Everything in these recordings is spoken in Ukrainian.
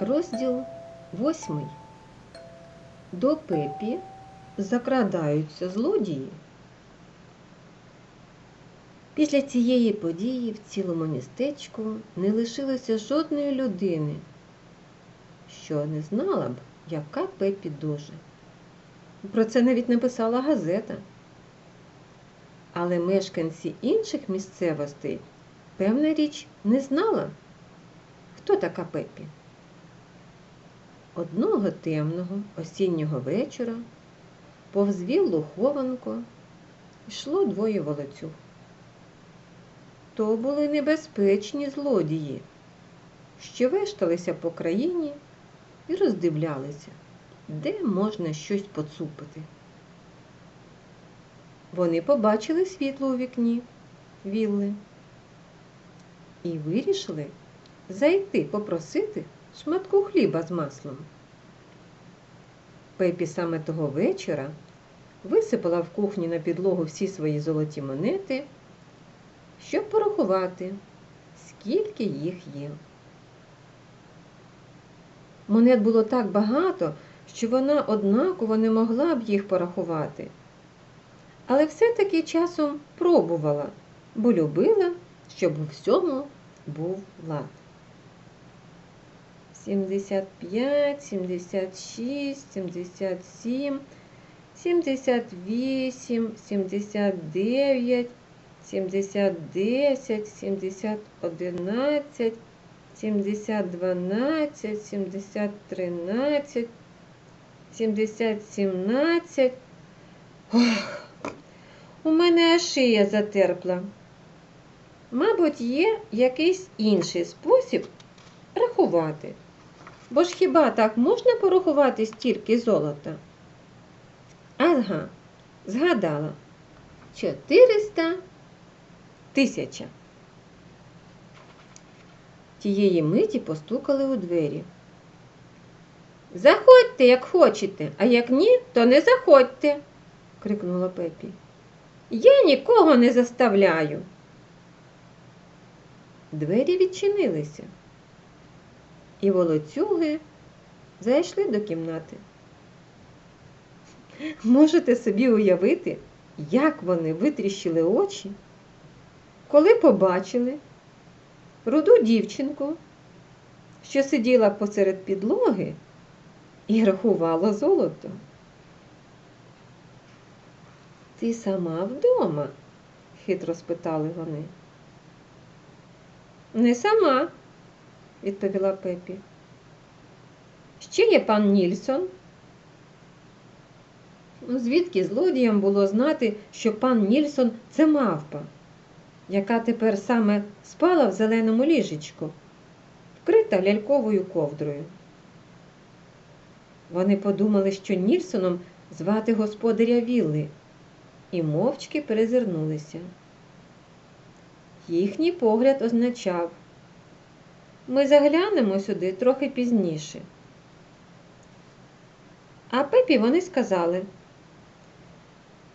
Розділ восьмий. До Пепі закрадаються злодії. Після цієї події в цілому містечку не лишилося жодної людини, що не знала б, яка Пепі дуже. Про це навіть написала газета. Але мешканці інших місцевостей, певна річ, не знала, хто така Пепі. Одного темного осіннього вечора повз віллу йшло двоє волоцюг. То були небезпечні злодії, що вешталися по країні і роздивлялися, де можна щось поцупити. Вони побачили світло у вікні вілли і вирішили зайти попросити шматку хліба з маслом. Пепі саме того вечора висипала в кухні на підлогу всі свої золоті монети, щоб порахувати, скільки їх є. Монет було так багато, що вона однаково не могла б їх порахувати. Але все-таки часом пробувала, бо любила, щоб у всьому був лад. 75, 76, 77, 78, 79, 70, 10, 70, 11, 70, 12, 70, 13, 70, 17. Ох, у мене шия затерпла. Мабуть, є якийсь інший спосіб рахувати. Бо ж хіба так можна порахувати стільки золота? Ага, згадала. 400 тисяча. Тієї миті постукали у двері. Заходьте, як хочете, а як ні, то не заходьте, крикнула Пепі. Я нікого не заставляю. Двері відчинилися і волоцюги зайшли до кімнати. Можете собі уявити, як вони витріщили очі, коли побачили руду дівчинку, що сиділа посеред підлоги і рахувала золото. Ти сама вдома? хитро спитали вони. Не сама, відповіла Пепі. Ще є пан Нільсон. Ну, звідки злодіям було знати, що пан Нільсон це мавпа, яка тепер саме спала в зеленому ліжечку, вкрита ляльковою ковдрою. Вони подумали, що Нільсоном звати господаря Вілли, і мовчки перезирнулися. Їхній погляд означав ми заглянемо сюди трохи пізніше. А Пепі вони сказали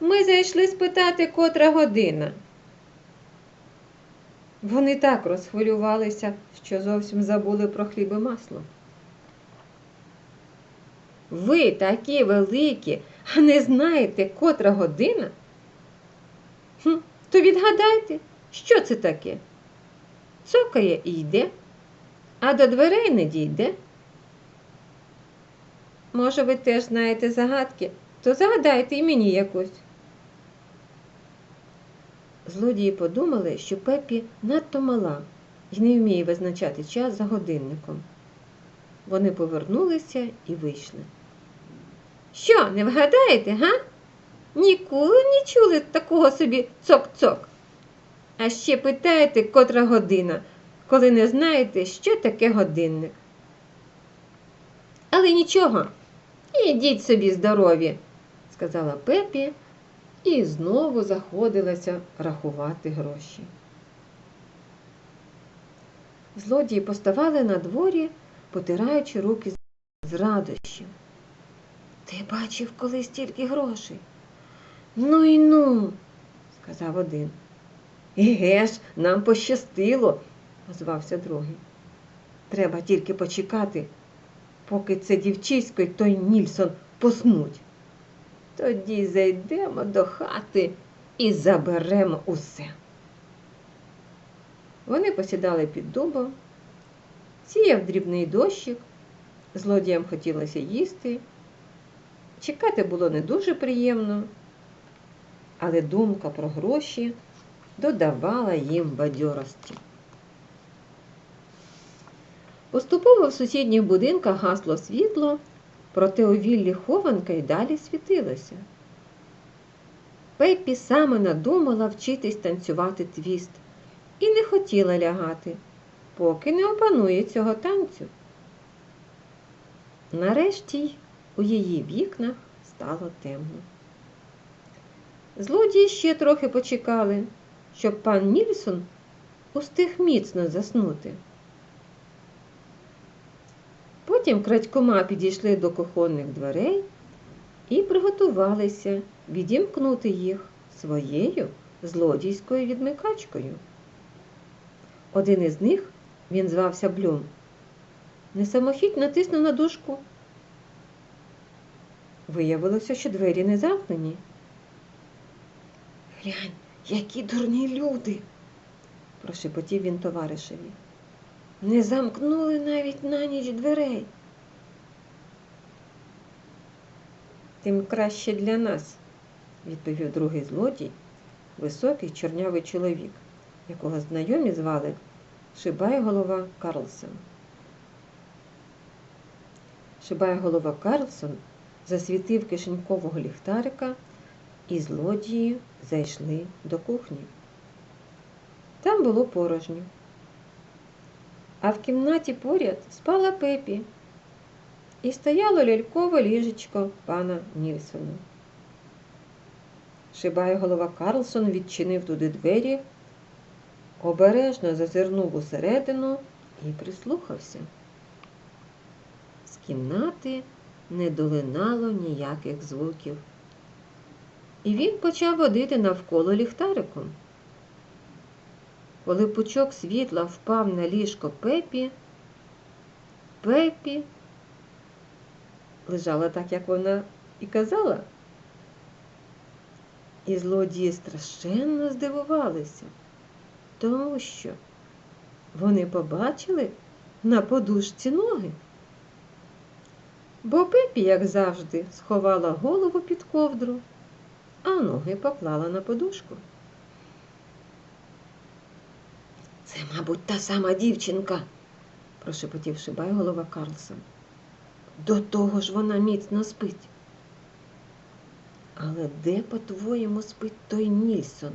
ми зайшли спитати, котра година. Вони так розхвилювалися, що зовсім забули про хліб і масло. Ви такі великі, а не знаєте, котра година? Хм, то відгадайте, що це таке? Цокає і йде, а до дверей не дійде. Може, ви теж знаєте загадки, то загадайте і мені якусь. Злодії подумали, що Пепі надто мала і не вміє визначати час за годинником. Вони повернулися і вийшли. Що, не вгадаєте, га? Ніколи не чули такого собі цок-цок. А ще питаєте, котра година, коли не знаєте, що таке годинник. Але нічого, ідіть собі здорові, сказала Пепі і знову заходилася рахувати гроші. Злодії поставали на дворі, потираючи руки з радощів. Ти бачив колись стільки грошей? Ну і ну, сказав один. Еге ж, нам пощастило, озвався другий. Треба тільки почекати, поки це дівчисько й той Нільсон поснуть. Тоді зайдемо до хати і заберемо усе. Вони посідали під дубом, сіяв дрібний дощик, злодіям хотілося їсти. Чекати було не дуже приємно, але думка про гроші додавала їм бадьорості. Поступово в сусідніх будинках гасло світло, проте у віллі хованка й далі світилося. Пеппі саме надумала вчитись танцювати твіст і не хотіла лягати, поки не опанує цього танцю. Нарешті у її вікнах стало темно. Злодії ще трохи почекали, щоб пан Нільсон устиг міцно заснути. Потім крадькома підійшли до кухонних дверей і приготувалися відімкнути їх своєю злодійською відмикачкою. Один із них, він звався Блюм, несамохідь натиснув на дужку. Виявилося, що двері не замкнені. Глянь, які дурні люди, прошепотів він товаришеві. Не замкнули навіть на ніч дверей. Тим краще для нас, відповів другий злодій, високий чорнявий чоловік, якого знайомі звали Шибай голова Карлсон. Шибай голова Карлсон засвітив кишенькового ліхтарика, і злодії зайшли до кухні. Там було порожньо. А в кімнаті поряд спала Пепі і стояло лялькове ліжечко пана Нільсона. Шибай голова Карлсон відчинив туди двері, обережно зазирнув усередину і прислухався. З кімнати не долинало ніяких звуків. І він почав водити навколо ліхтариком. Коли пучок світла впав на ліжко Пепі, Пепі лежала так, як вона і казала. І злодії страшенно здивувалися, тому що вони побачили на подушці ноги. Бо Пепі, як завжди, сховала голову під ковдру, а ноги поклала на подушку. Це, мабуть, та сама дівчинка, прошепотів шибай голова Карлсон. До того ж вона міцно спить. Але де, по-твоєму, спить той Нільсон?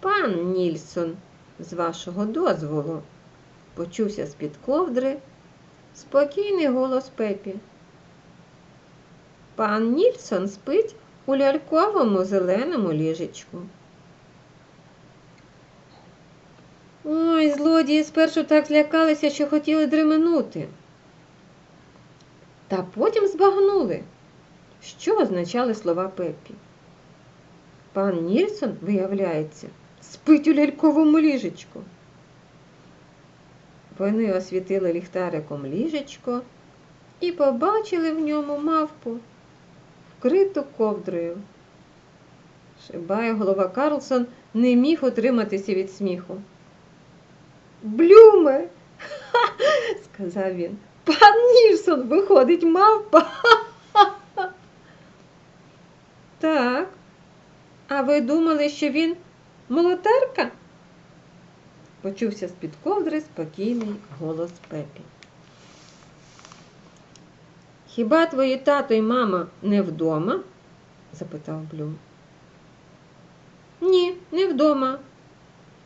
Пан Нільсон, з вашого дозволу, почувся з-під ковдри спокійний голос Пепі. Пан Нільсон спить у ляльковому зеленому ліжечку. Ой, злодії спершу так злякалися, що хотіли дременути. Та потім збагнули, що означали слова Пеппі. Пан Нільсон, виявляється, спить у ляльковому ліжечку. Вони освітили ліхтариком ліжечко і побачили в ньому мавпу, вкриту ковдрою. Шибає голова Карлсон не міг утриматися від сміху. Блюме, Ха! сказав він. Пан Нільсон виходить мавпа. Ха-ха-ха. Так. А ви думали, що він молотарка? Почувся з-під ковдри спокійний голос Пепі. Хіба твої тато і мама не вдома? запитав Блюм. Ні, не вдома.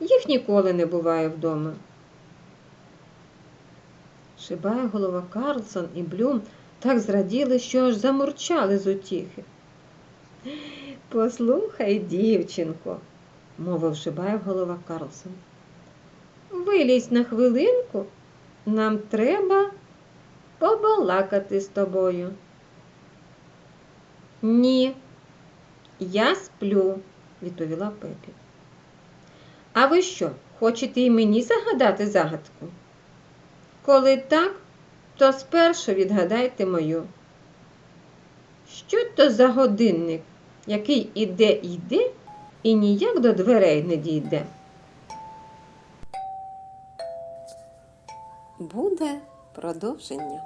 Їх ніколи не буває вдома. Шибає голова Карлсон і Блюм так зраділи, що аж замурчали з утіхи. Послухай, дівчинко, мовив шибає голова Карлсон. Вилізь на хвилинку, нам треба побалакати з тобою. Ні, я сплю, відповіла Пепі. А ви що, хочете і мені загадати загадку? коли так, то спершу відгадайте мою. Що то за годинник, який іде йде і ніяк до дверей не дійде? Буде продовження.